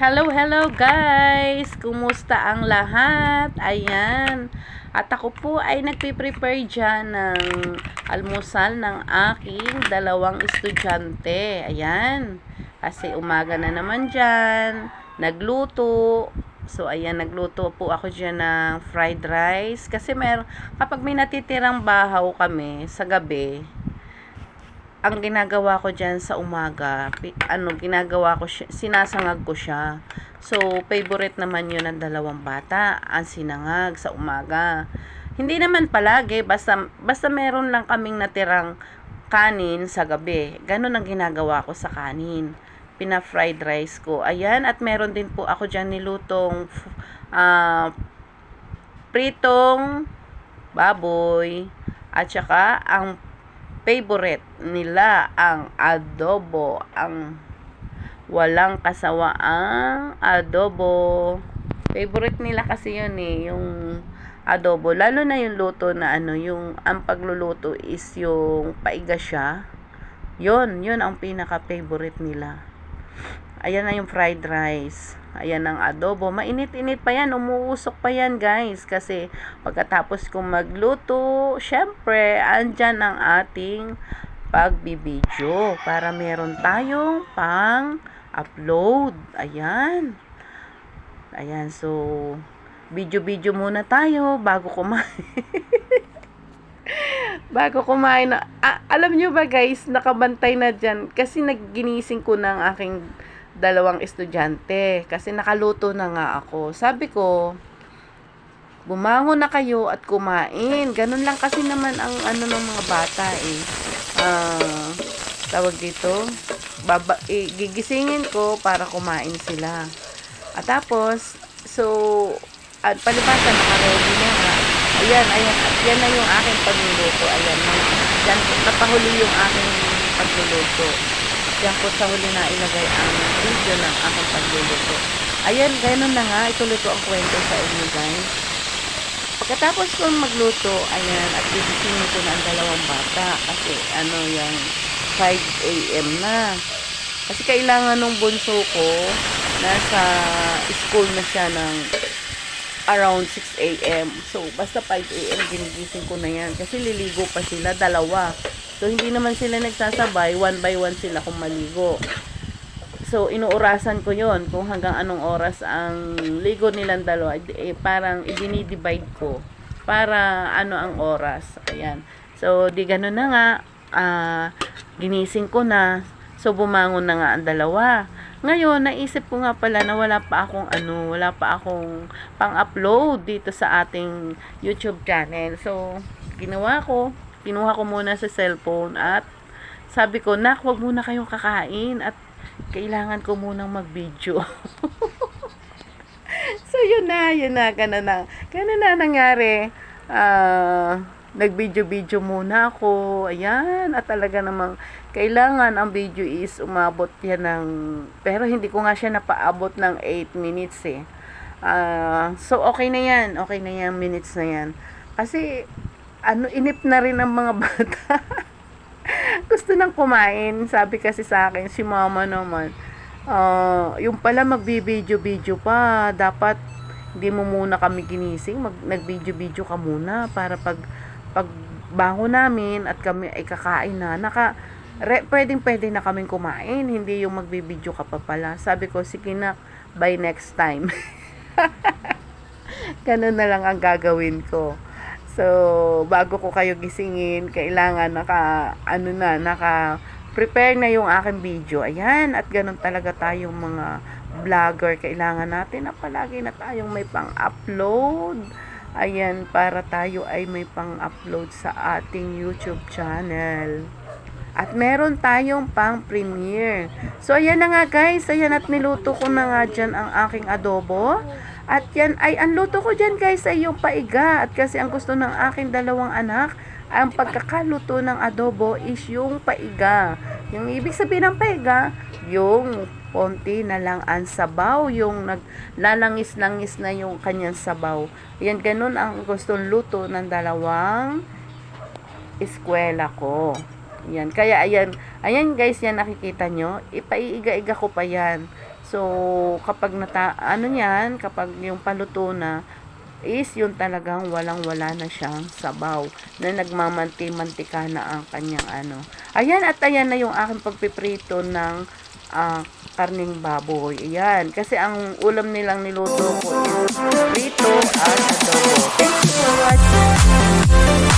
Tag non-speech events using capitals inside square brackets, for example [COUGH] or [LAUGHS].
Hello, hello guys! Kumusta ang lahat? Ayan. At ako po ay nagpiprepare dyan ng almusal ng aking dalawang estudyante. Ayan. Kasi umaga na naman dyan. Nagluto. So, ayan, nagluto po ako dyan ng fried rice. Kasi mer kapag may natitirang bahaw kami sa gabi, ang ginagawa ko dyan sa umaga, ano, ginagawa ko sinasangag ko siya. So, favorite naman yun ng dalawang bata, ang sinangag sa umaga. Hindi naman palagi, basta, basta meron lang kaming natirang kanin sa gabi. Ganon ang ginagawa ko sa kanin. Pina-fried rice ko. Ayan, at meron din po ako dyan nilutong ah, pritong baboy at saka ang favorite nila ang adobo. Ang walang kasawaang adobo. Favorite nila kasi yun eh yung adobo. Lalo na yung luto na ano yung ang pagluluto is yung paiga siya. Yun yun ang pinaka favorite nila Ayan na yung fried rice. Ayan ang adobo. Mainit-init pa yan. Umuusok pa yan, guys. Kasi pagkatapos kong magluto, syempre, andyan ang ating pagbibidyo. Para meron tayong pang-upload. Ayan. Ayan, so, video-video muna tayo bago kumain. [LAUGHS] bago kumain na, ah, alam nyo ba guys, nakabantay na dyan kasi nagginising ko ng aking dalawang estudyante kasi nakaluto na nga ako. Sabi ko, bumangon na kayo at kumain. Ganun lang kasi naman ang ano ng mga bata eh. Ah, tawag dito, baba, eh, gigisingin ko para kumain sila. At tapos, so, at palibasa, nakaready na nga. Ayan, ayan, at na yung aking pagluluto. Ayan, yan, napahuli yung aking pagluluto. Diyan ko sa huli na ilagay ang video ng aking pagluluto. Ayan, ganun na nga. Ituloy ko ang kwento sa inyo, guys. Pagkatapos kong magluto, ayan, at gigisingin ko na ang dalawang bata. Kasi, ano, yung 5 a.m. na. Kasi kailangan nung bunso ko, nasa school na siya ng around 6 a.m. So, basta 5 a.m. ginigising ko na yan. Kasi liligo pa sila, dalawa. So, hindi naman sila nagsasabay, one by one sila kung maligo. So, inuurasan ko yon kung hanggang anong oras ang ligo nilang dalawa. Eh, parang i-divide ko para ano ang oras. Ayan. So, di ganun na nga. ah, ginising ko na. So, bumangon na nga ang dalawa. Ngayon, naisip ko nga pala na wala pa akong ano, wala pa akong pang-upload dito sa ating YouTube channel. So, ginawa ko, kinuha ko muna sa cellphone at sabi ko, nak, wag muna kayong kakain at kailangan ko munang mag-video. [LAUGHS] so, yun na, yun na, ganun na. Ganun na nangyari. Ah, nag-video-video muna ako. Ayan, at talaga namang kailangan ang video is umabot yan ng, pero hindi ko nga siya napaabot ng 8 minutes eh. Ah, so, okay na yan. Okay na yan, minutes na yan. Kasi, ano, inip na rin ang mga [LAUGHS] bata. Gusto nang kumain. Sabi kasi sa akin, si mama naman, ah, yung pala magbibideo-video pa, dapat hindi mo muna kami ginising, mag, nag-video-video ka muna para pag pag bango namin at kami ay kakain na, naka, re, pwedeng pwede na kaming kumain, hindi yung magbibideo ka pa pala. Sabi ko, sige na, by next time. [LAUGHS] Ganun na lang ang gagawin ko. So, bago ko kayo gisingin, kailangan naka, ano na, naka, prepare na yung aking video. Ayan, at ganun talaga tayong mga vlogger. Kailangan natin na palagi na tayong may pang-upload. Ayan, para tayo ay may pang-upload sa ating YouTube channel. At meron tayong pang premiere. So, ayan na nga guys. Ayan at niluto ko na nga dyan ang aking adobo. At yan ay, ang luto ko dyan guys ay yung paiga. At kasi ang gusto ng aking dalawang anak, ang pagkakaluto ng adobo is yung paiga. Yung ibig sabihin ng paiga, yung konti na lang ang sabaw, yung naglalangis-langis na yung kanyang sabaw. Yan, ganun ang gustong luto ng dalawang eskwela ko. Yan, kaya ayan, ayan guys, yan nakikita nyo, ipaiiga-iga ko pa yan. So, kapag nata, ano yan, kapag yung paluto na, is yun talagang walang-wala na siyang sabaw na nagmamanti-mantika na ang kanyang ano. Ayan at ayan na yung aking pagpiprito ng ah, karning baboy. Ayan. Kasi ang ulam nilang niluto ko is prito at adobo. Thank you for watching.